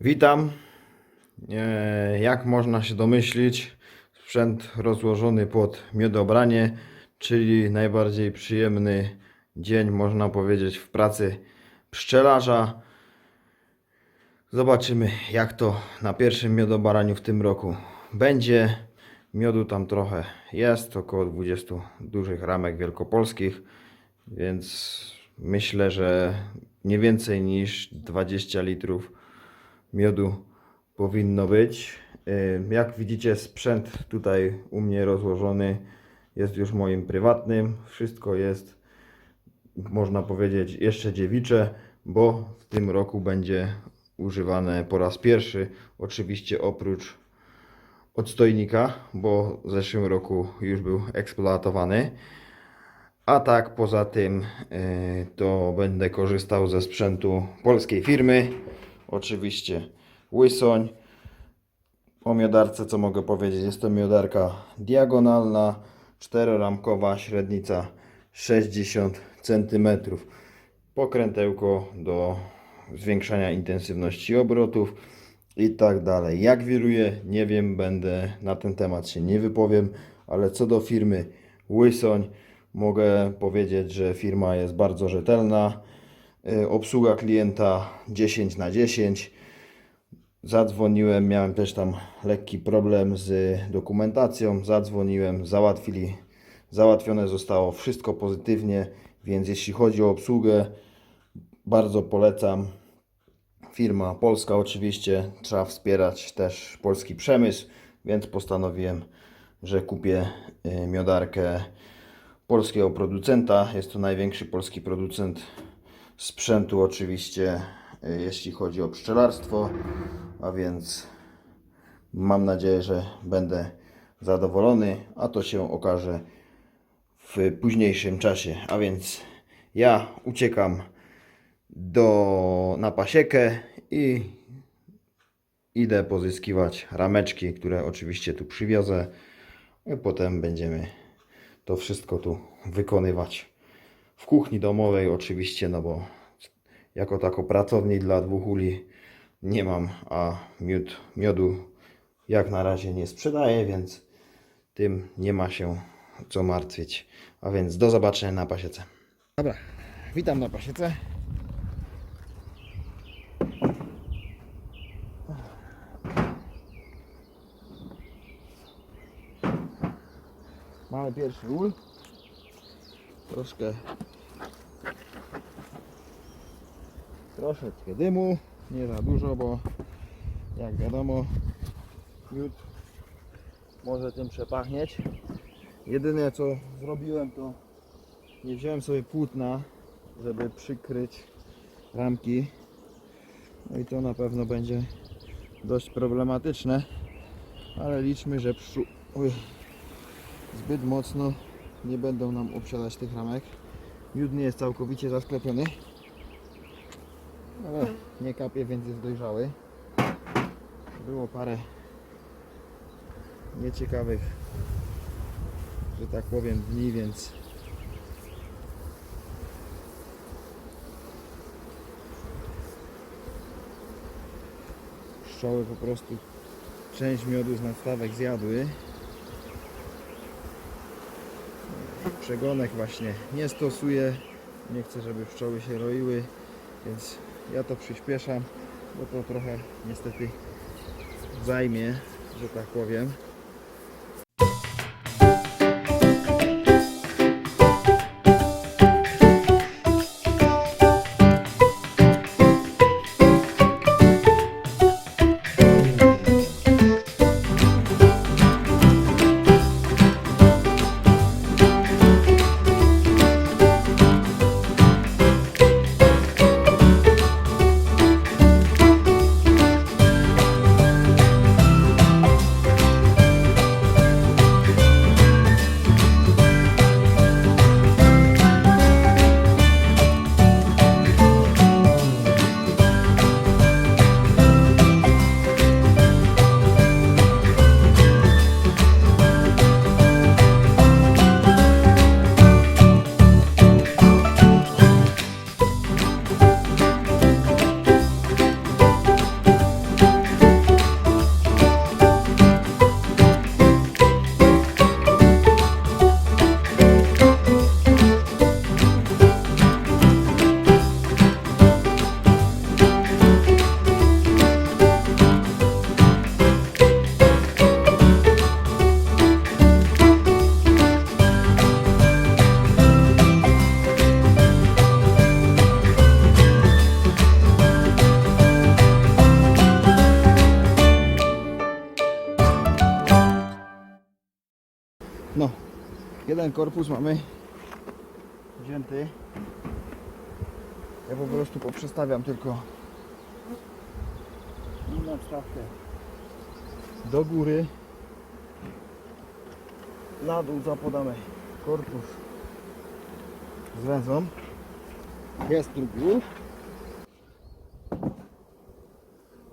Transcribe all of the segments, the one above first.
Witam. E, Jak można się domyślić, sprzęt rozłożony pod miodobranie, czyli najbardziej przyjemny dzień, można powiedzieć, w pracy pszczelarza. Zobaczymy, jak to na pierwszym miodobaraniu w tym roku będzie. Miodu tam trochę jest, około 20 dużych ramek wielkopolskich, więc myślę, że nie więcej niż 20 litrów miodu powinno być. Jak widzicie, sprzęt tutaj u mnie rozłożony jest już moim prywatnym. Wszystko jest, można powiedzieć, jeszcze dziewicze, bo w tym roku będzie używane po raz pierwszy, oczywiście oprócz odstojnika, bo w zeszłym roku już był eksploatowany. A tak poza tym y, to będę korzystał ze sprzętu polskiej firmy. Oczywiście łysoń. O miodarce co mogę powiedzieć? Jest to miodarka diagonalna, czteroramkowa, średnica 60 cm. Pokrętełko do zwiększania intensywności obrotów i tak dalej. Jak wiruje, nie wiem, będę na ten temat się nie wypowiem, ale co do firmy Łysoń, mogę powiedzieć, że firma jest bardzo rzetelna. Y, Obsługa klienta 10 na 10. Zadzwoniłem, miałem też tam lekki problem z dokumentacją. Zadzwoniłem, załatwili, załatwione zostało wszystko pozytywnie, więc jeśli chodzi o obsługę, bardzo polecam. Firma polska oczywiście, trzeba wspierać też polski przemysł, więc postanowiłem, że kupię y, miodarkę polskiego producenta. Jest to największy polski producent sprzętu oczywiście, y, jeśli chodzi o pszczelarstwo, a więc mam nadzieję, że będę zadowolony, a to się okaże w późniejszym czasie. A więc ja uciekam do, na pasiekę i idę pozyskiwać rameczki, które oczywiście tu przywiozę. I potem będziemy to wszystko tu wykonywać w kuchni domowej oczywiście, no bo jako tako pracownik dla dwóch uli nie mam, a miód, miodu jak na razie nie sprzedaję, więc tym nie ma się co martwić. A więc do zobaczenia na pasiece. Dobra, witam na pasiece. Mamy pierwszy ul. Troszkę troszeczkę dymu, nie za dużo, bo jak wiadomo miód może tym przepachnieć. Jedyne co zrobiłem to nie wziąłem sobie płótna, żeby przykryć ramki. No i to na pewno będzie dość problematyczne, ale liczmy, że pszczół... Zbyt mocno nie będą nam obsiadać tych ramek. Miód nie jest całkowicie zasklepiony, ale nie kapie, więc jest dojrzały. Było parę nieciekawych, że tak powiem, dni, więc pszczoły po prostu część miodu z nadstawek zjadły. Przegonek właśnie nie stosuję. Nie chcę, żeby pszczoły się roiły, więc ja to przyspieszam, bo to trochę niestety zajmie, że tak powiem. Jeden korpus mamy wzięty. Ja po prostu poprzestawiam tylko nadstawkę do góry. Na dół zapodamy korpus z węzą. Jest drugi.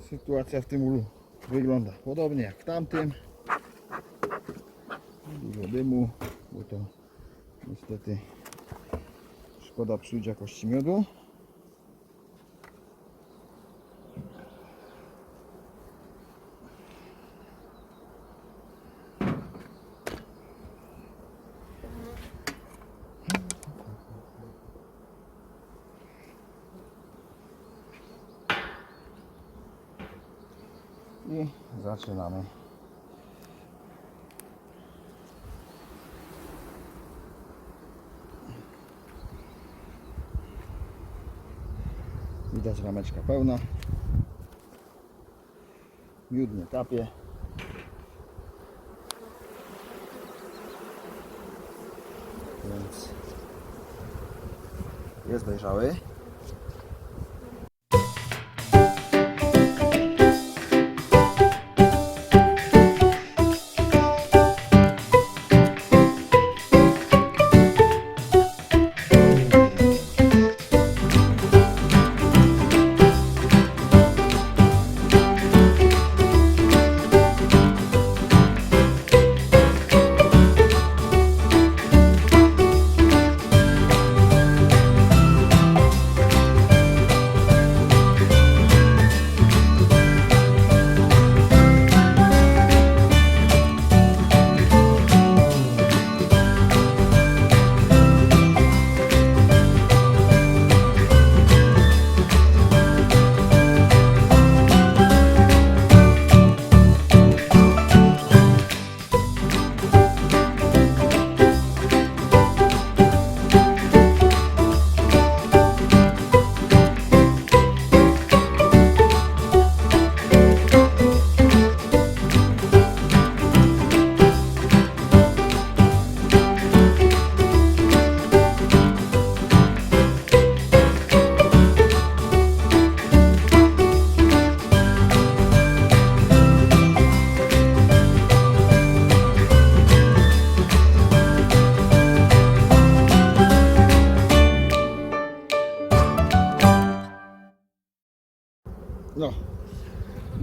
Sytuacja w tym ulu wygląda podobnie jak w tamtym. Dużo dymu, bo to niestety szkoda psuć jakości miodu. I zaczynamy. Widać rameczka pełna. Miód nie kapie. Więc jest dojrzały.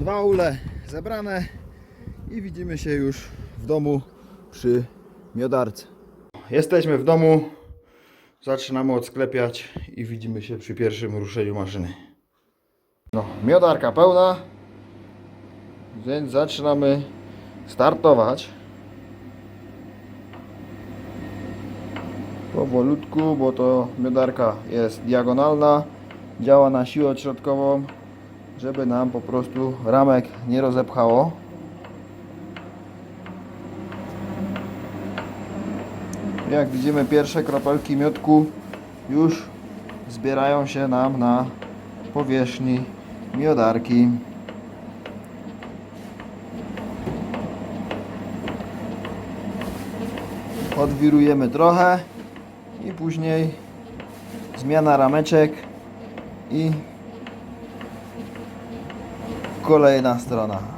Dwa ule zebrane i widzimy się już w domu przy miodarce. Jesteśmy w domu, zaczynamy odsklepiać i widzimy się przy pierwszym ruszeniu maszyny. No, miodarka pełna, więc zaczynamy startować. Powolutku, bo to miodarka jest diagonalna, działa na siłę odśrodkową żeby nam po prostu ramek nie rozepchało. Jak widzimy pierwsze kropelki miodku już zbierają się nam na powierzchni miodarki. Odwirujemy trochę i później zmiana rameczek i kolejna strona.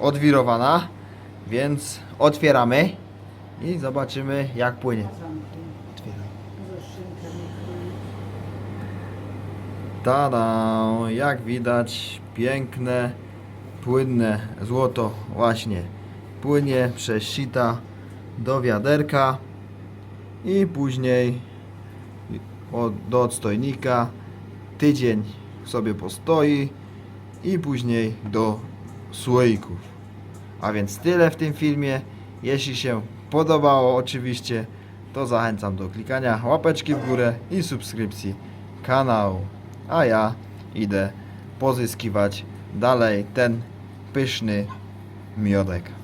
Odwirowana, więc otwieramy i zobaczymy jak płynie. Tada! Jak widać, piękne, płynne złoto właśnie płynie przez sita do wiaderka i później do odstojnika tydzień sobie postoi i później do słoików. A więc tyle w tym filmie. Jeśli się podobało oczywiście, to zachęcam do klikania łapeczki w górę i subskrypcji kanału. A ja idę pozyskiwać dalej ten pyszny miodek.